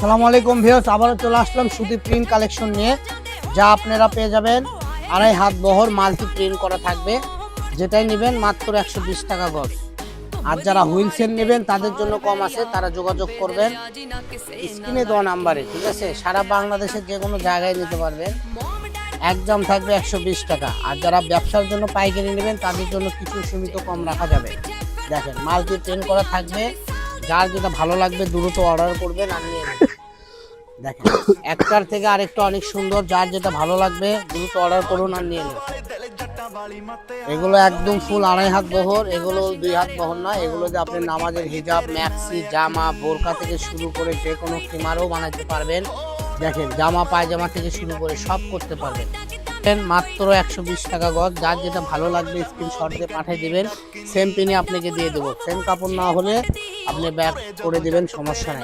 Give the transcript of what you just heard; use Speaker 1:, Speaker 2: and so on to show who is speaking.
Speaker 1: সালামু আলাইকুম ভিউয়ার্স, আবারও চলে আসলাম সুতি প্রিন্ট কালেকশন নিয়ে। যা আপনারা পেয়ে যাবেন আড়াই হাত বহর মাল্টি প্রিন্ট করা থাকবে, যেটাই নেবেন মাত্র একশো বিশ টাকা গজ। আর যারা হুইলসেল নেবেন, তাদের জন্য কম আছে, তারা যোগাযোগ করবেন। স্ক্রিনে দেওয়া নাম্বারে, ঠিক আছে? সারা বাংলাদেশের যে কোনো জায়গায় নিতে পারবেন। একদম থাকবে একশো বিশ টাকা। আর যারা ব্যবসার জন্য পাইকারি নেবেন, তাদের জন্য কিছু সীমিত কম রাখা যাবে। দেখেন, মাল্টি প্রিন্ট করা থাকবে। যার যেটা ভালো লাগবে, দ্রুত অর্ডার করবেন, আর নিয়ে দেখেন, একটার থেকে আরেকটা অনেক সুন্দর, যার যেটা ভালো লাগবে, দ্রুত অর্ডার করুন আর নিয়ে নেবেন এগুলো একদম ফুল আড়াই হাত বহর, এগুলো দুই হাত বহর না, এগুলো যে আপনি নামাজের হিজাব ম্যাক্সি জামা বোরকা থেকে শুরু করে যে কোনো কিমারও বানাতে পারবেন। দেখেন, জামা, পায়জামা থেকে শুরু করে সব করতে পারবেন। মাত্র একশো বিশ টাকা গজ, যার যেটা ভালো লাগবে স্ক্রিনশট দিয়ে পাঠিয়ে দেবেন। সেম পিনে আপনাকে দিয়ে দেবো। সেম কাপড় না হলে আপনি ব্যাক করে দেবেন, সমস্যা নেই।